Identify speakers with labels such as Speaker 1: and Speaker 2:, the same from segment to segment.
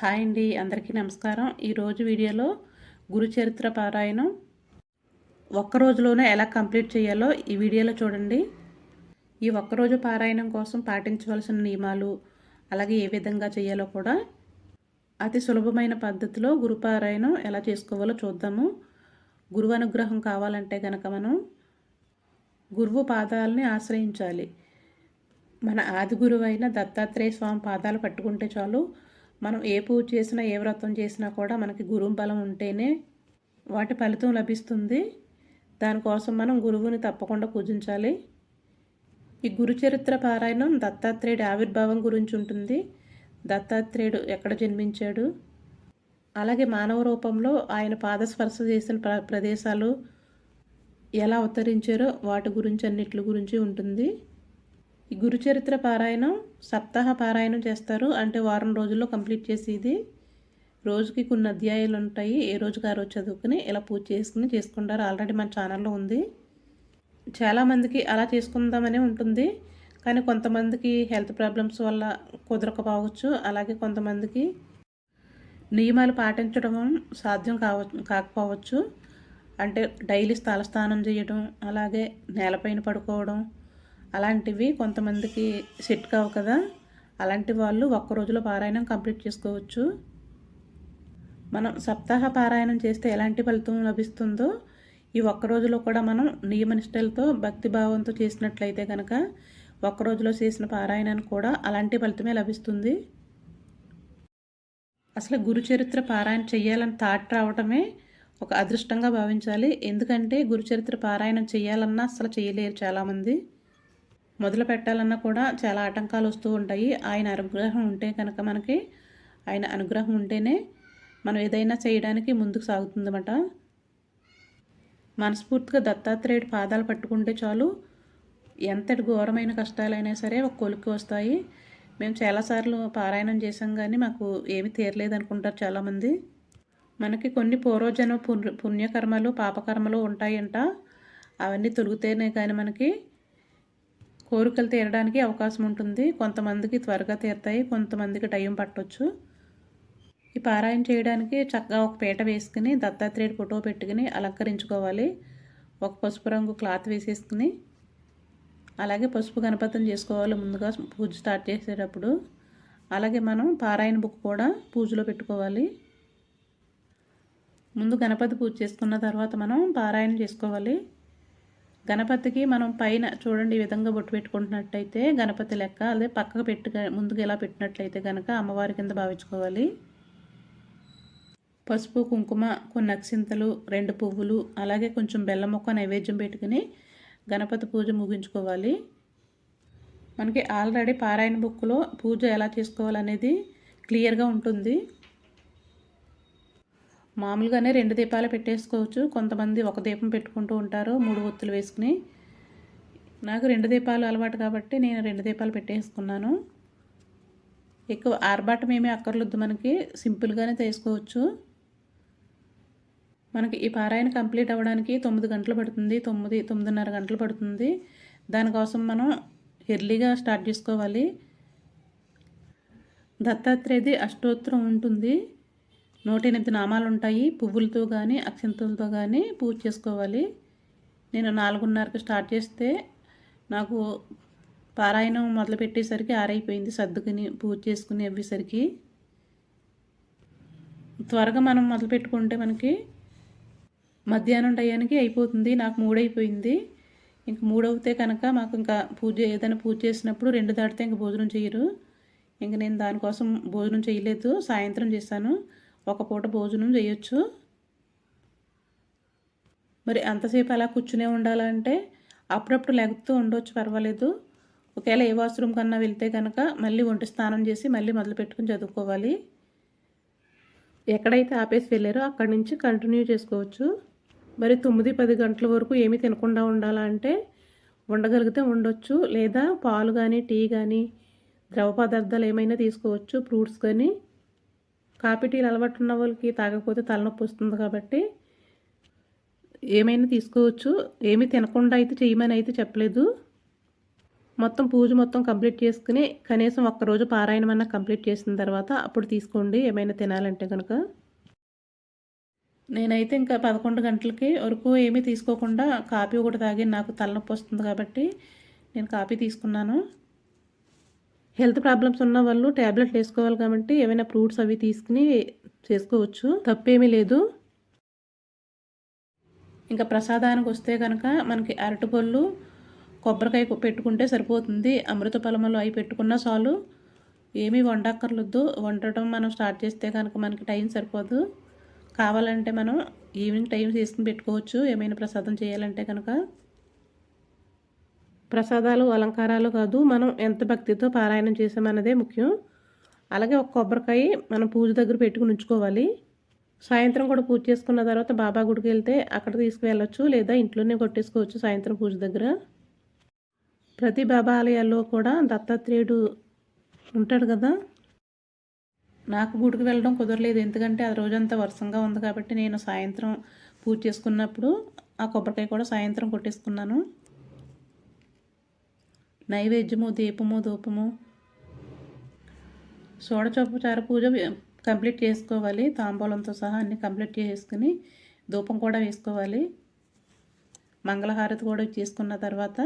Speaker 1: Hi అండి అందరికీ నమస్కారం. ఈరోజు వీడియోలో గురు చరిత్ర పారాయణం ఒక్క రోజులోనే ఎలా కంప్లీట్ చేయాలో ఈ వీడియోలో చూడండి. ఈ ఒక్కరోజు పారాయణం కోసం పాటించవలసిన నియమాలు అలాగే ఏ విధంగా చేయాలో కూడా అతి సులభమైన పద్ధతిలో గురు పారాయణం ఎలా చేసుకోవాలో చూద్దాము. గురువు అనుగ్రహం కావాలంటే కనుక మనం గురువు పాదాలని ఆశ్రయించాలి. మన ఆది గురువైన దత్తాత్రేయ స్వామి పాదాలు పట్టుకుంటే చాలు మనం ఏ పూజ చేసినా ఏ వ్రతం చేసినా కూడా మనకి గురువు బలం ఉంటేనే వాటి ఫలితం లభిస్తుంది. దానికోసం మనం గురువుని తప్పకుండా పూజించాలి. ఈ గురు చరిత్ర పారాయణం దత్తాత్రేయుడి ఆవిర్భావం గురించి ఉంటుంది. దత్తాత్రేయుడు ఎక్కడ జన్మించాడు? అలాగే మానవ రూపంలో ఆయన పాదస్పర్శ చేసిన ప్ర ప్రదేశాలు ఎలా అవతరించారో వాటి గురించి అన్నిటి గురించి ఉంటుంది. ఈ గురుచరిత్ర పారాయణం సప్తాహ పారాయణం చేస్తారు. అంటే వారం రోజుల్లో కంప్లీట్ చేసి ఇది రోజుకి కొన్ని అధ్యాయాలు ఉంటాయి. ఏ రోజుకి ఆ రోజు చదువుకుని ఇలా పూజ చేసుకుని చేసుకుంటారు. ఆల్రెడీ మన ఛానల్లో ఉంది. చాలామందికి అలా చేసుకుందామనే ఉంటుంది. కానీ కొంతమందికి హెల్త్ ప్రాబ్లమ్స్ వల్ల కుదరకపోవచ్చు. అలాగే కొంతమందికి నియమాలు పాటించడం సాధ్యం కావ కాకపోవచ్చు. అంటే డైలీ స్థలస్నానం చేయడం అలాగే నేలపైన పడుకోవడం అలాంటివి కొంతమందికి సెట్ కావు కదా. అలాంటి వాళ్ళు ఒక్క రోజులో పారాయణం కంప్లీట్ చేసుకోవచ్చు. మనం సప్తాహ పారాయణం చేస్తే ఎలాంటి ఫలితం లభిస్తుందో ఈ ఒక్క రోజులో కూడా మనం నియమనిష్టలతో భక్తిభావంతో చేసినట్లయితే కనుక ఒక్క రోజులో చేసిన పారాయణానికి కూడా అలాంటి ఫలితమే లభిస్తుంది. అసలు గురుచరిత్ర పారాయణ చేయాలని థాట్ రావటమే ఒక అదృష్టంగా భావించాలి. ఎందుకంటే గురుచరిత్ర పారాయణం చేయాలన్నా అసలు చేయలేరు చాలామంది. మొదలు పెట్టాలన్నా కూడా చాలా ఆటంకాలు వస్తూ ఉంటాయి. ఆయన అనుగ్రహం ఉంటే కనుక మనకి ఆయన అనుగ్రహం ఉంటేనే మనం ఏదైనా చేయడానికి ముందుకు సాగుతుందన్నమాట. మనస్ఫూర్తిగా దత్తాత్రేయుడి పాదాలు పట్టుకుంటే చాలు ఎంతటి ఘోరమైన కష్టాలైనా సరే ఒక కొలికి వస్తాయి. మేము చాలాసార్లు పారాయణం చేసాం కానీ మాకు ఏమి తీరలేదు అనుకుంటారు చాలామంది. మనకి కొన్ని పూర్వజన్మ పుణ్యకర్మలు పాపకర్మలు ఉంటాయంట. అవన్నీ తొలుగుతేనే కానీ మనకి కోరికలు తీరడానికి అవకాశం ఉంటుంది. కొంతమందికి త్వరగా తీరుతాయి కొంతమందికి టైం పట్టవచ్చు ఈ పారాయణ చేయడానికి చక్కగా ఒక పీట వేసుకుని దత్తాత్రేయుడు ఫోటో పెట్టుకుని అలంకరించుకోవాలి. ఒక పసుపు రంగు క్లాత్ వేసేసుకుని అలాగే పసుపు గణపతిని చేసుకోవాలి ముందుగా పూజ స్టార్ట్ చేసేటప్పుడు. అలాగే మనం పారాయణ బుక్ కూడా పూజలో పెట్టుకోవాలి. ముందు గణపతి పూజ చేసుకున్న తర్వాత మనం పారాయణ చేసుకోవాలి. గణపతికి మనం పైన చూడండి ఈ విధంగా బొట్టు పెట్టుకుంటున్నట్టయితే గణపతి లెక్క అదే పక్కకు పెట్టు ముందుకు ఎలా పెట్టినట్లయితే కనుక అమ్మవారి కింద భావించుకోవాలి. పసుపు కుంకుమ కొన్ని అక్షింతలు రెండు పువ్వులు అలాగే కొంచెం బెల్లం మొక్క నైవేద్యం పెట్టుకుని గణపతి పూజ ముగించుకోవాలి. మనకి ఆల్రెడీ పారాయణ బుక్లో పూజ ఎలా చేసుకోవాలనేది క్లియర్గా ఉంటుంది. మామూలుగానే రెండు దీపాలు పెట్టేసుకోవచ్చు. కొంతమంది ఒక దీపం పెట్టుకుంటూ ఉంటారు మూడు ఒత్తులు వేసుకుని. నాకు రెండు దీపాలు అలవాటు కాబట్టి నేను రెండు దీపాలు పెట్టేసుకున్నాను. ఎక్కువ ఆర్బాట ఏమీ అక్కర్లొద్దు మనకి సింపుల్గానే తీసుకోవచ్చు మనకి ఈ పారాయణ కంప్లీట్ అవ్వడానికి తొమ్మిది గంటలు పడుతుంది తొమ్మిది తొమ్మిదిన్నర గంటలు పడుతుంది. దానికోసం మనం ఎర్లీగా స్టార్ట్ చేసుకోవాలి. దత్తాత్రేయది అష్టోత్తరం ఉంటుంది. నూట ఎనిమిది నామాలు ఉంటాయి పువ్వులతో కానీ అక్షంతులతో కానీ పూజ చేసుకోవాలి. నేను నాలుగున్నరకు స్టార్ట్ చేస్తే నాకు పారాయణం మొదలుపెట్టేసరికి ఆరైపోయింది. సర్దుకుని పూజ చేసుకుని అవ్వేసరికి త్వరగా మనం మొదలు పెట్టుకుంటే మనకి మధ్యాహ్నం టయానికి అయిపోతుంది. నాకు మూడైపోయింది. ఇంక మూడవుతే కనుక మాకు ఇంకా పూజ ఏదైనా పూజ చేసినప్పుడు రెండు దాటితే ఇంక భోజనం చేయరు. ఇంక నేను దానికోసం భోజనం చేయలేదు. సాయంత్రం చేశాను. ఒక పూట భోజనం చేయొచ్చు. మరి అంతసేపు అలా కూర్చునే ఉండాలంటే అప్పుడప్పుడు లెగుతూ ఉండొచ్చు పర్వాలేదు. ఒకవేళ ఏ వాష్రూమ్ కన్నా వెళ్తే కనుక మళ్ళీ ఒంటి స్నానం చేసి మళ్ళీ మొదలు పెట్టుకుని చదువుకోవాలి. ఎక్కడైతే ఆపేసి వెళ్ళారో అక్కడి నుంచి కంటిన్యూ చేసుకోవచ్చు. మరి తొమ్మిది పది గంటల వరకు ఏమీ తినకుండా ఉండాలంటే ఉండగలిగితే ఉండొచ్చు లేదా పాలు కానీ టీ కానీ ద్రవ పదార్థాలు ఏమైనా తీసుకోవచ్చు ఫ్రూట్స్ కానీ కాఫీ టీలు అలవాటు ఉన్న వాళ్ళకి తాగకపోతే తలనొప్పి వస్తుంది కాబట్టి ఏమైనా తీసుకోవచ్చు. ఏమీ తినకుండా అయితే చేయమని అయితే చెప్పలేదు. మొత్తం పూజ మొత్తం కంప్లీట్ చేసుకుని కనీసం ఒక్కరోజు పారాయణం అన్న కంప్లీట్ చేసిన తర్వాత అప్పుడు తీసుకోండి. ఏమైనా తినాలంటే కనుక నేనైతే ఇంకా పదకొండు గంటలకి వరకు ఏమీ తీసుకోకుండా కాఫీ ఒకటి తాగి నాకు తలనొప్పి వస్తుంది కాబట్టి నేను కాఫీ తీసుకున్నాను. హెల్త్ ప్రాబ్లమ్స్ ఉన్న వాళ్ళు ట్యాబ్లెట్లు వేసుకోవాలి కాబట్టి ఏమైనా ఫ్రూట్స్ అవి తీసుకుని చేసుకోవచ్చు. తప్పేమీ లేదు. ఇంకా ప్రసాదానికి వస్తే కనుక మనకి అరటిపళ్ళు కొబ్బరికాయ పెట్టుకుంటే సరిపోతుంది. అమృత పొలములు అవి పెట్టుకున్నా చాలు. ఏమీ వండక్కర్లేదు వండటం మనం స్టార్ట్ చేస్తే కనుక మనకి టైం సరిపోదు. కావాలంటే మనం ఈవినింగ్ టైం తీసుకుని పెట్టుకోవచ్చు. ఏమైనా ప్రసాదం చేయాలంటే కనుక ప్రసాదాలు అలంకారాలు కాదు మనం ఎంత భక్తితో పారాయణం చేసామన్నదే ముఖ్యం. అలాగే ఒక కొబ్బరికాయ మనం పూజ దగ్గర పెట్టుకుని ఉంచుకోవాలి. సాయంత్రం కూడా పూజ చేసుకున్న తర్వాత బాబా గుడికి వెళ్తే అక్కడ తీసుకువెళ్ళొచ్చు లేదా ఇంట్లోనే కొట్టేసుకోవచ్చు సాయంత్రం పూజ దగ్గర. ప్రతి బాబా ఆలయాల్లో కూడా దత్తాత్రేయుడు ఉంటాడు కదా. నాకు గుడికి వెళ్ళడం కుదరలేదు ఎందుకంటే ఆ రోజంతా వర్షంగా ఉంది కాబట్టి నేను సాయంత్రం పూజ చేసుకున్నప్పుడు ఆ కొబ్బరికాయ కూడా సాయంత్రం కొట్టేసుకున్నాను. నైవేద్యము దీపము ధూపము. షోడచోపచార పూజ కంప్లీట్ చేసుకోవాలి. తాంబూలంతో సహా అన్ని కంప్లీట్ చేసుకుని ధూపం కూడా వేసుకోవాలి. మంగళహారతి కూడా చేసుకున్న తర్వాత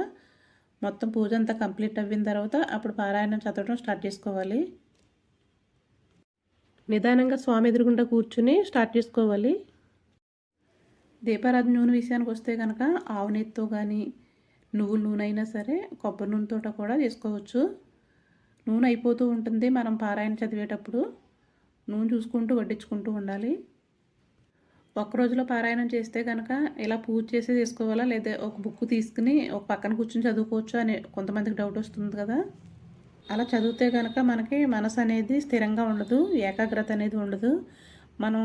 Speaker 1: మొత్తం పూజ అంతా కంప్లీట్ అయిన తర్వాత అప్పుడు పారాయణం చదవడం స్టార్ట్ చేసుకోవాలి. నిదానంగా స్వామి ఎదురుగుండా కూర్చుని స్టార్ట్ చేసుకోవాలి. దీపారాధన నూనె విషయానికి వస్తే కనుక ఆవు నెత్తితో కానీ నువ్వుల నూనె అయినా సరే కొబ్బరి నూనెతో కూడా చేసుకోవచ్చు. నూనె అయిపోతూ ఉంటుంది మనం పారాయణ చదివేటప్పుడు. నూనె చూసుకుంటూ వడ్డించుకుంటూ ఉండాలి. ఒక్క రోజులో పారాయణం చేస్తే కనుక ఇలా పూజ చేసి చేసుకోవాలా? లేదా ఒక బుక్ తీసుకుని ఒక పక్కన కూర్చొని చదువుకోవచ్చు అని కొంతమందికి డౌట్ వస్తుంది కదా. అలా చదివితే కనుక మనకి మనసు అనేది స్థిరంగా ఉండదు ఏకాగ్రత అనేది ఉండదు. మనం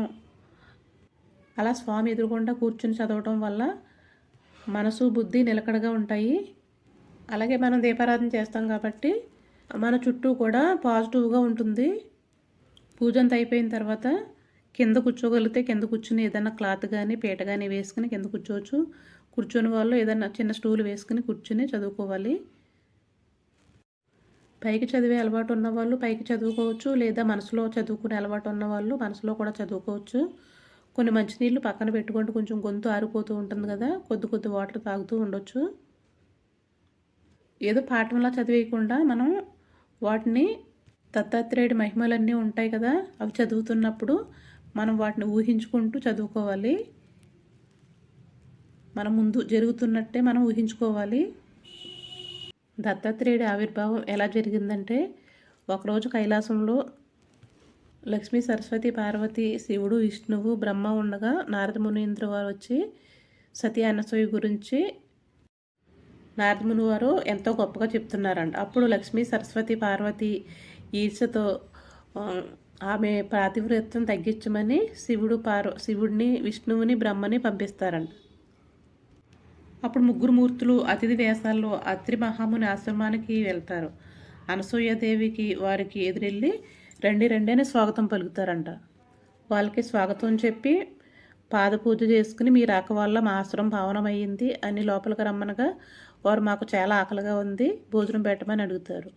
Speaker 1: అలా స్వామి ఎదురుకుండా కూర్చుని చదవటం వల్ల మనసు బుద్ధి నిలకడగా ఉంటాయి. అలాగే మనం దీపారాధన చేస్తాం కాబట్టి మన చుట్టూ కూడా పాజిటివ్గా ఉంటుంది. పూజ అయిపోయిన తర్వాత కింద కూర్చోగలిగితే కింద కూర్చుని ఏదైనా క్లాత్ కానీ పీట కానీ వేసుకుని కింద కూర్చోవచ్చు. కూర్చొని వాళ్ళు ఏదైనా చిన్న స్టూల్ వేసుకుని కూర్చుని చదువుకోవాలి. పైకి చదివే అలవాటు ఉన్న వాళ్ళు పైకి చదువుకోవచ్చు. లేదా మనసులో చదువుకునే అలవాటు ఉన్న వాళ్ళు మనసులో కూడా చదువుకోవచ్చు. కొన్ని మంచినీళ్ళు పక్కన పెట్టుకుంటూ కొంచెం గొంతు ఆరిపోతూ ఉంటుంది కదా కొద్ది కొద్ది వాటర్ తాగుతూ ఉండొచ్చు. ఏదో పాఠంలా చదివేయకుండా మనం వాటిని దత్తాత్రేయుడి మహిమలన్నీ ఉంటాయి కదా అవి చదువుతున్నప్పుడు మనం వాటిని ఊహించుకుంటూ చదువుకోవాలి. మన ముందు జరుగుతున్నట్టే మనం ఊహించుకోవాలి. దత్తాత్రేయుడి ఆవిర్భావం ఎలా జరిగిందంటే ఒకరోజు కైలాసంలో లక్ష్మీ సరస్వతి పార్వతి శివుడు విష్ణువు బ్రహ్మ ఉండగా నారద మునీంద్ర వారు వచ్చి సతీ అనసూయ గురించి నారద ముని వారు ఎంతో గొప్పగా చెప్తున్నారంట. అప్పుడు లక్ష్మీ సరస్వతి పార్వతి ఈర్షతో ఆమె ప్రాతివృత్యం తగ్గించమని శివుడు పార్వ శివుడిని విష్ణువుని బ్రహ్మని పంపిస్తారంట. అప్పుడు ముగ్గురు మూర్తులు అతిథి వేషాల్లో అత్రి మహాముని ఆశ్రమానికి వెళ్తారు. అనసూయదేవికి వారికి ఎదురెళ్ళి రండి రండి అని స్వాగతం పలుకుతారంట. వాళ్ళకి స్వాగతం చెప్పి పాద పూజ చేసుకుని మీ రాక వల్ల మా ఆశ్రమం పావనమయ్యింది అని లోపలికి రమ్మనగా వారు మాకు చాలా ఆకలిగా ఉంది భోజనం పెట్టమని అడుగుతారు.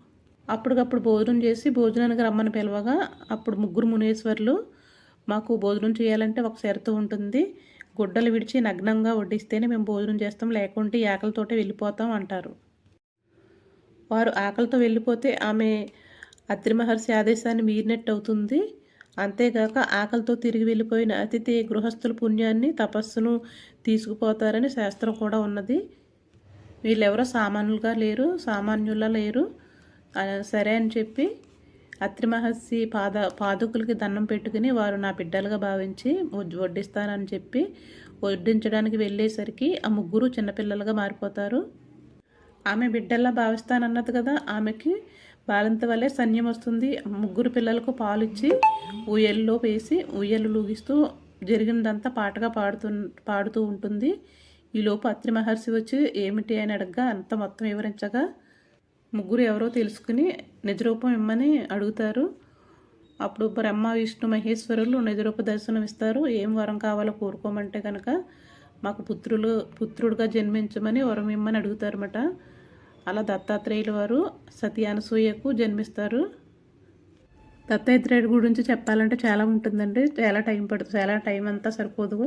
Speaker 1: అప్పటికప్పుడు భోజనం చేసి భోజనానికి రమ్మని పిలవగా అప్పుడు ముగ్గురు మునేశ్వర్లు మాకు భోజనం చేయాలంటే ఒక షరతు ఉంటుంది గుడ్డలు విడిచి నగ్నంగా వడ్డిస్తేనే మేము భోజనం చేస్తాం లేకుంటే ఆకలితోటే వెళ్ళిపోతాం అంటారు. వారు ఆకలితో వెళ్ళిపోతే ఆమె అత్రి మహర్షి ఆదేశాన్ని మీరినట్టు అవుతుంది అంతేగాక ఆకలితో తిరిగి వెళ్ళిపోయిన అతిథి గృహస్థుల పుణ్యాన్ని తపస్సును తీసుకుపోతారని శాస్త్రం కూడా ఉన్నది. వీళ్ళెవరో సామాన్యులుగా లేరు సామాన్యుల లేరు. సరే అని చెప్పి అత్రి మహర్షి పాద పాదుకులకి దండం పెట్టుకుని వారు నా బిడ్డలుగా భావించి వడ్డిస్తానని చెప్పి వడ్డించడానికి వెళ్ళేసరికి ఆ ముగ్గురు చిన్నపిల్లలుగా మారిపోతారు. ఆమె బిడ్డల్లా భావిస్తానన్నది కదా ఆమెకి. బాలింత వల్లే సన్యం వస్తుంది. ముగ్గురు పిల్లలకు పాలు ఇచ్చి ఉయ్యల్లో వేసి ఉయ్యలు లూగిస్తూ జరిగినదంతా పాటగా పాడుతూ పాడుతూ ఉంటుంది. ఈలోపు అత్రి మహర్షి వచ్చి ఏమిటి అని అడగగా అంత మొత్తం వివరించగా ముగ్గురు ఎవరో తెలుసుకుని నిజరూపం ఇమ్మని అడుగుతారు. అప్పుడు బ్రహ్మ విష్ణు మహేశ్వరులు నిజరూప దర్శనం ఇస్తారు. ఏం వరం కావాలో కోరుకోమంటే కనుక మాకు పుత్రులు పుత్రుడుగా జన్మించమని వరం ఇమ్మని అడుగుతారన్నమాట. అలా దత్తాత్రేయుల వారు సతీ అనసూయకు జన్మిస్తారు. దత్తాత్రేయుడి గురించి చెప్పాలంటే చాలా ఉంటుందండి. చాలా టైం పడుతుంది చాలా టైం అంతా సరిపోదు.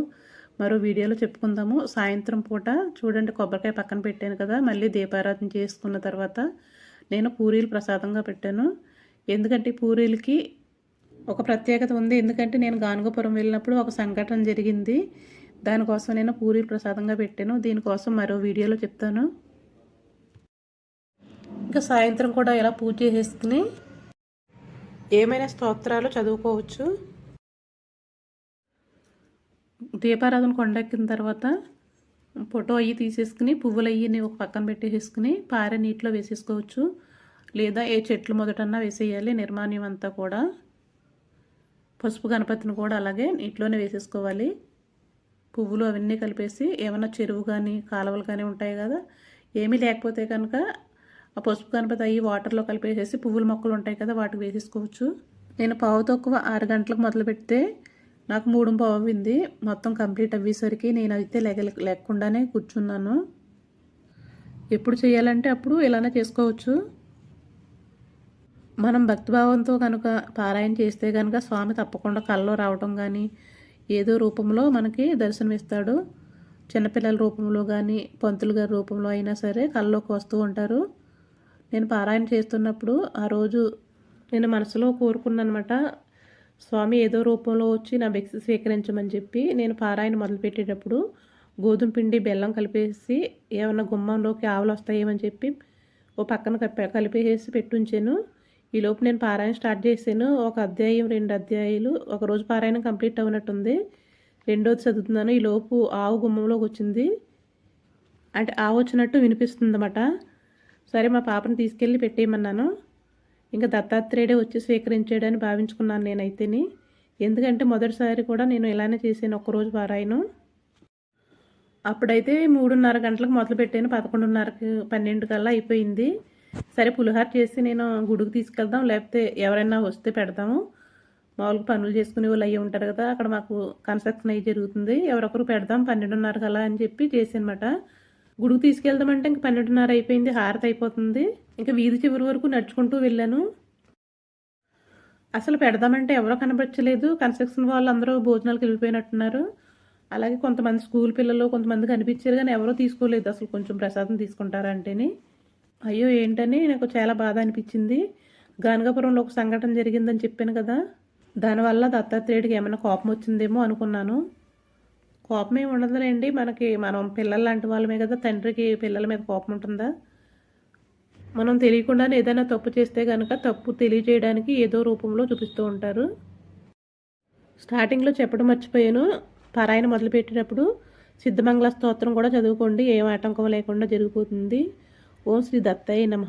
Speaker 1: మరో వీడియోలో చెప్పుకుందాము. సాయంత్రం పూట చూడండి కొబ్బరికాయ పక్కన పెట్టాను కదా మళ్ళీ దీపారాధన చేసుకున్న తర్వాత నేను పూరీలు ప్రసాదంగా పెట్టాను. ఎందుకంటే పూరీలకి ఒక ప్రత్యేకత ఉంది. ఎందుకంటే నేను గానుగపురం వెళ్ళినప్పుడు ఒక సంఘటన జరిగింది. దానికోసం నేను పూరీలు ప్రసాదంగా పెట్టాను. దీనికోసం మరో వీడియోలో చెప్తాను. ఇంకా సాయంత్రం కూడా ఇలా పూజ చేసేసుకుని ఏమైనా స్తోత్రాలు చదువుకోవచ్చు? దీపారాధన కొండెక్కిన తర్వాత ఫోటో అయ్యి తీసేసుకుని పువ్వులు అయ్యి ఒక పక్కన పెట్టేసుకుని పారె నీటిలో వేసేసుకోవచ్చు. లేదా ఏ చెట్లు మొదటన్నా వేసేయాలి నిర్మాణ్యం అంతా కూడా. పసుపు గణపతిని కూడా అలాగే నీటిలోనే వేసేసుకోవాలి. పువ్వులు అవన్నీ కలిపేసి ఏమైనా చెరువు కానీ కాలువలు కానీ ఉంటాయి కదా ఏమీ లేకపోతే కనుక ఆ పసుపు గణపతి అయ్యి వాటర్లో కలిపేసేసి పువ్వుల మొక్కలు ఉంటాయి కదా వాటికి వేసేసుకోవచ్చు. నేను పావు తక్కువ ఆరు గంటలకు మొదలు పెడితే నాకు మూడు పావు అవ్వింది. మొత్తం కంప్లీట్ అయ్యేసరికి నేను అయితే లెగ లేకుండానే కూర్చున్నాను. ఎప్పుడు చేయాలంటే అప్పుడు ఇలానే చేసుకోవచ్చు. మనం భక్తిభావంతో కనుక పారాయణ చేస్తే కనుక స్వామి తప్పకుండా కళ్ళలో రావటం కానీ ఏదో రూపంలో మనకి దర్శనమిస్తాడు. చిన్నపిల్లల రూపంలో కానీ పంతులు గారి రూపంలో అయినా సరే కళ్ళలోకి వస్తూ ఉంటారు. నేను పారాయణ చేస్తున్నప్పుడు ఆ రోజు నేను మనసులో కోరుకున్నానమాట స్వామి ఏదో రూపంలో వచ్చి నా బెక్స్ స్వీకరించమని చెప్పి నేను పారాయణ మొదలుపెట్టేటప్పుడు గోధుమ పిండి బెల్లం కలిపేసి ఏమన్నా గుమ్మంలోకి ఆవులు వస్తాయేమని చెప్పి ఓ పక్కన కలిపేసి పెట్టుంచాను. ఈలోపు నేను పారాయణ స్టార్ట్ చేశాను. ఒక అధ్యాయం రెండు అధ్యాయులు ఒకరోజు పారాయణం కంప్లీట్ అవునట్టుంది. రెండోది చదువుతున్నాను. ఈలోపు ఆవు గుమ్మంలోకి వచ్చింది. అంటే ఆవు వచ్చినట్టు వినిపిస్తుంది అన్నమాట సరే మా పాపని తీసుకెళ్ళి పెట్టేయమన్నాను. ఇంకా దత్తాత్రేయుడే వచ్చి స్వీకరించాడని భావించుకున్నాను నేనైతేని. ఎందుకంటే మొదటిసారి కూడా నేను ఇలానే చేశాను ఒక్కరోజు వారాయను. అప్పుడైతే మూడున్నర గంటలకు మొదలు పెట్టాను పదకొండున్నరకి పన్నెండు కల్లా అయిపోయింది. సరే పులిహార చేసి నేను గుడికి తీసుకెళ్దాం లేకపోతే ఎవరైనా వస్తే పెడదాము. మామూలుగా పనులు చేసుకునే వాళ్ళు అయ్యి ఉంటారు కదా అక్కడ మాకు కన్స్ట్రక్షన్ అయ్యి జరుగుతుంది. ఎవరొకరు పెడదాం పన్నెండున్నర కల్లా అని చెప్పి చేసానమాట గుడికి తీసుకెళ్దామంటే ఇంక పన్నెండున్నర అయిపోయింది హారతి అయిపోతుంది. ఇంకా వీధి చివరి వరకు నడుచుకుంటూ వెళ్ళాను. అసలు పెడదామంటే ఎవరో కనపరచలేదు. కన్స్ట్రక్షన్ వాళ్ళు అందరూ భోజనాలకు వెళ్ళిపోయినట్టున్నారు. అలాగే కొంతమంది స్కూల్ పిల్లలు కొంతమంది కనిపించారు కానీ ఎవరో తీసుకోలేదు. అసలు కొంచెం ప్రసాదం తీసుకుంటారంటేని అయ్యో ఏంటని నాకు చాలా బాధ అనిపించింది. గానగాపురంలో ఒక సంఘటన జరిగిందని చెప్పాను కదా. దానివల్ల దత్తాత్రేయుడికి ఏమైనా కోపం వచ్చిందేమో అనుకున్నాను. కోపం ఏమి ఉండదులేండి. మనకి మనం పిల్లలు లాంటి వాళ్ళమే కదా తండ్రికి పిల్లల మీద కోపం ఉంటుందా? మనం తెలియకుండానే ఏదైనా తప్పు చేస్తే కనుక తప్పు తెలియజేయడానికి ఏదో రూపంలో చూపిస్తూ ఉంటారు. స్టార్టింగ్లో చెప్పడం మర్చిపోయాను. పారాయణ మొదలుపెట్టేటప్పుడు సిద్ధమంగళ స్తోత్రం కూడా చదువుకోండి. ఏం ఆటంకం లేకుండా జరిగిపోతుంది. ఓం శ్రీ దత్తయ్య నమ.